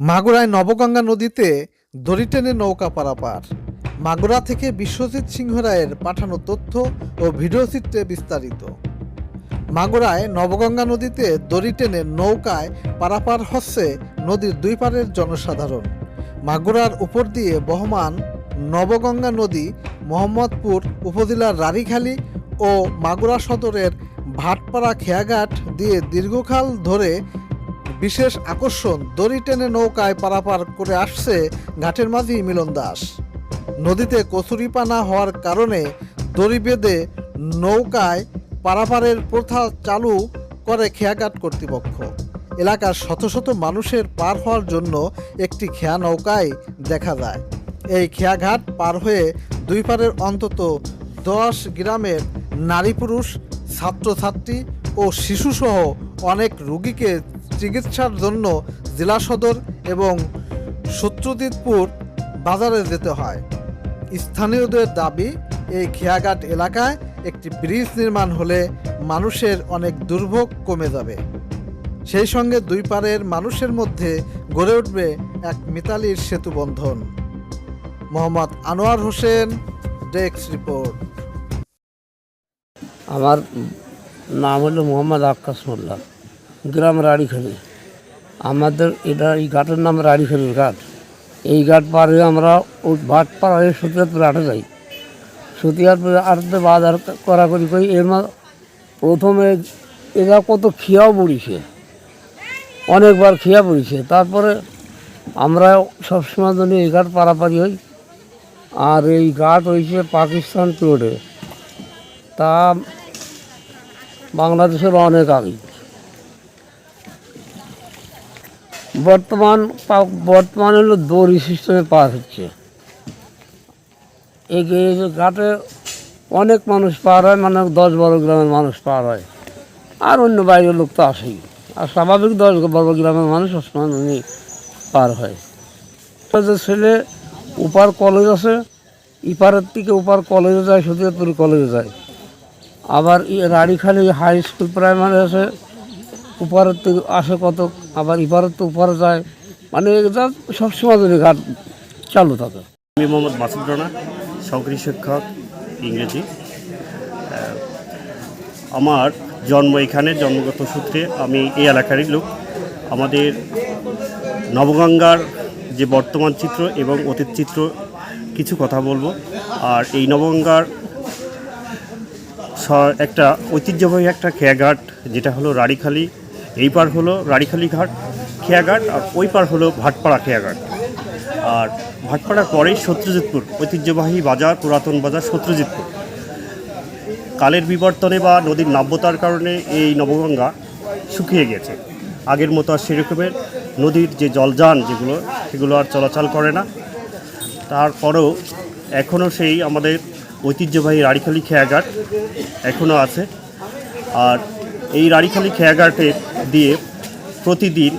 মাগুরায় নবগঙ্গা নদীতে দড়ি টেনে নৌকা পারাপার। মাগুরা থেকে বিশ্বজিৎ সিংহ রায়ের পাঠানো তথ্য ও ভিডিও চিত্রে বিস্তারিত। মাগুরায় নবগঙ্গা নদীতে দড়ি টেনে নৌকায় পারাপার হচ্ছে নদীর দুই পারের জনসাধারণ। মাগুরার উপর দিয়ে বহমান নবগঙ্গা নদী মোহাম্মদপুর উপজেলার রানীখালী ও মাগুরা সদরের ভাটপাড়া খেয়াঘাট দিয়ে দীর্ঘকাল ধরে বিশেষ আকর্ষণ দড়ি টেনে নৌকায় পারাপার করে আসছে ঘাটের মাঝি মিলন দাস। নদীতে কচুরিপানা হওয়ার কারণে দড়ি বেঁধে নৌকায় পারাপারের প্রথা চালু করে খেয়াঘাট কর্তৃপক্ষ। এলাকার শত শত মানুষের পার হওয়ার জন্য একটি খেয়া নৌকায় দেখা যায়। এই খেয়াঘাট পার হয়ে দুই পারের অন্তত দশ গ্রামের নারী পুরুষ, ছাত্রছাত্রী ও শিশুসহ অনেক রোগীকে চিকিৎসার জন্য জেলা সদর এবং সত্যজিৎপুর বাজারে যেতে হয়। স্থানীয়দের দাবি, এই খেয়াঘাট এলাকায় একটি ব্রিজ নির্মাণ হলে মানুষের অনেক দুর্ভোগ কমে যাবে। সেই সঙ্গে দুই পারের মানুষের মধ্যে গড়ে উঠবে এক মিতালির সেতু বন্ধন। Mohammad Anwar Hossain, desk report. আমার নাম হলো মোহাম্মদ আক্কাস মোল্লা। গ্রাম রাড়িখালি আমাদের এটা এই ঘাটের নাম রাড়িখালির ঘাট। এই ঘাট পার হয়ে আমরা ওই ভাট পার হয়ে সতিয়ারপুরে আটে যাই। সতিয়ারপুরে আটতে বাজার করাকরি করি, এর মা প্রথমে এরা কত খিয়াও পড়িছে অনেকবার খিয়া পড়িছে তারপরে আমরা সবসময় জন্য এই ঘাট পারাপারি হই। আর এই ঘাট হয়েছে পাকিস্তান পিরিয়ডে তা বাংলাদেশের অনেক আগে। বর্তমান বর্তমান হলো দড়ি সিস্টেমে পার হচ্ছে। এই ঘাটে অনেক মানুষ পার হয় মানে দশ বারো গ্রামের মানুষ পার হয়। আর অন্য বাইরের লোক তো আসেই। আর স্বাভাবিক দশ বারো গ্রামের মানুষ সবসময় উনি পার হয়। যে ছেলে উপার কলেজ আছে, ইপারের থেকে উপার কলেজে যায় সতীয়পুর কলেজে যায়। আবার রাড়িখালি হাই স্কুল প্রাইমারি আছে উপরের তো আসে কত, আবার এপারের তো উপরে যায়। মানে সবসময় ধরে ঘাট চালু থাকে। আমি মোহাম্মদ মাসুদ রানা, সহকারী শিক্ষক, ইংরেজি। আমার জন্ম এখানে, জন্মগত সূত্রে আমি এই এলাকারই লোক। আমাদের নবগঙ্গার যে বর্তমান চিত্র এবং অতীত চিত্র, কিছু কথা বলব। আর এই নবগঙ্গার একটা ঐতিহ্যবাহী একটা খেয়াঘাট, যেটা হলো রাড়িখালি এই পার হলো রাড়িখালি ঘাট, খেয়াঘাট, আর ওই পার হলো ভাটপাড়া খেয়াঘাট। আর ভাটপাড়ার পরেই সত্যজিৎপুর, ঐতিহ্যবাহী বাজার, পুরাতন বাজার সত্যজিৎপুর। কালের বিবর্তনে বা নদীর নাব্যতার কারণে এই নবগঙ্গা শুকিয়ে গেছে। আগের মতো আর সেরকমের নদীর যে জলযান যেগুলো, সেগুলো আর চলাচল করে না। তারপরেও এখনও সেই আমাদের ঐতিহ্যবাহী রাড়িখালি খেয়াঘাট এখনও আছে। আর এই রাড়িখালি খেয়াঘাটে দিয়ে প্রতিদিন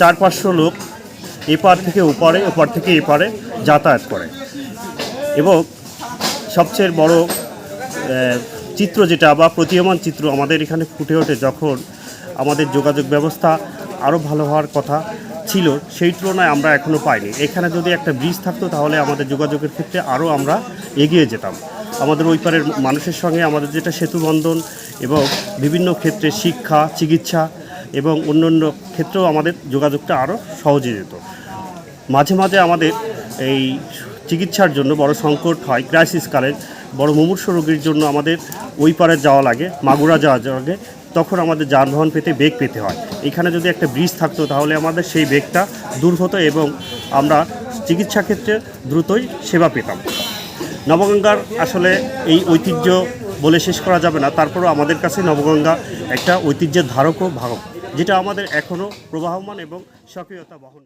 চার পাঁচশো লোক এপার থেকে ওপারে, ওপার থেকে এপারে যাতায়াত করে। এবং সবচেয়ে বড় চিত্র যেটা বা প্রতীয়মান চিত্র আমাদের এখানে ফুটে ওঠে যখন আমাদের যোগাযোগ ব্যবস্থা আরও ভালো হওয়ার কথা ছিল, সেই তুলনায় আমরা এখনও পাইনি। এখানে যদি একটা ব্রিজ থাকতো তাহলে আমাদের যোগাযোগের ক্ষেত্রে আরও আমরা এগিয়ে যেতাম। আমাদের ওই পারের মানুষের সঙ্গে আমাদের যেটা সেতু বন্ধন এবং বিভিন্ন ক্ষেত্রে শিক্ষা, চিকিৎসা এবং অন্যান্য ক্ষেত্রেও আমাদের যোগাযোগটা আরও সহজে যেত। মাঝে মাঝে আমাদের এই চিকিৎসার জন্য বড় সংকট হয় ক্রাইসিস কালে। বড় মুমূর্ষ রোগীর জন্য আমাদের ওই পারে যাওয়া লাগে, মাগুরা যাওয়া লাগে। তখন আমাদের যানবাহন পেতে বেগ পেতে হয়। এখানে যদি একটা ব্রিজ থাকতো তাহলে আমাদের সেই বেগটা দূর হতো এবং আমরা চিকিৎসা ক্ষেত্রে দ্রুতই সেবা পেতাম। নবগঙ্গার আসলে এই ঐতিহ্য বলে শেষ করা যাবে না। তারপরেও আমাদের কাছে নবগঙ্গা একটা ঐতিহ্যের ধারক ও ভাগক যেটা আমাদের এখনও প্রবাহমান এবং সক্রিয়তা বহন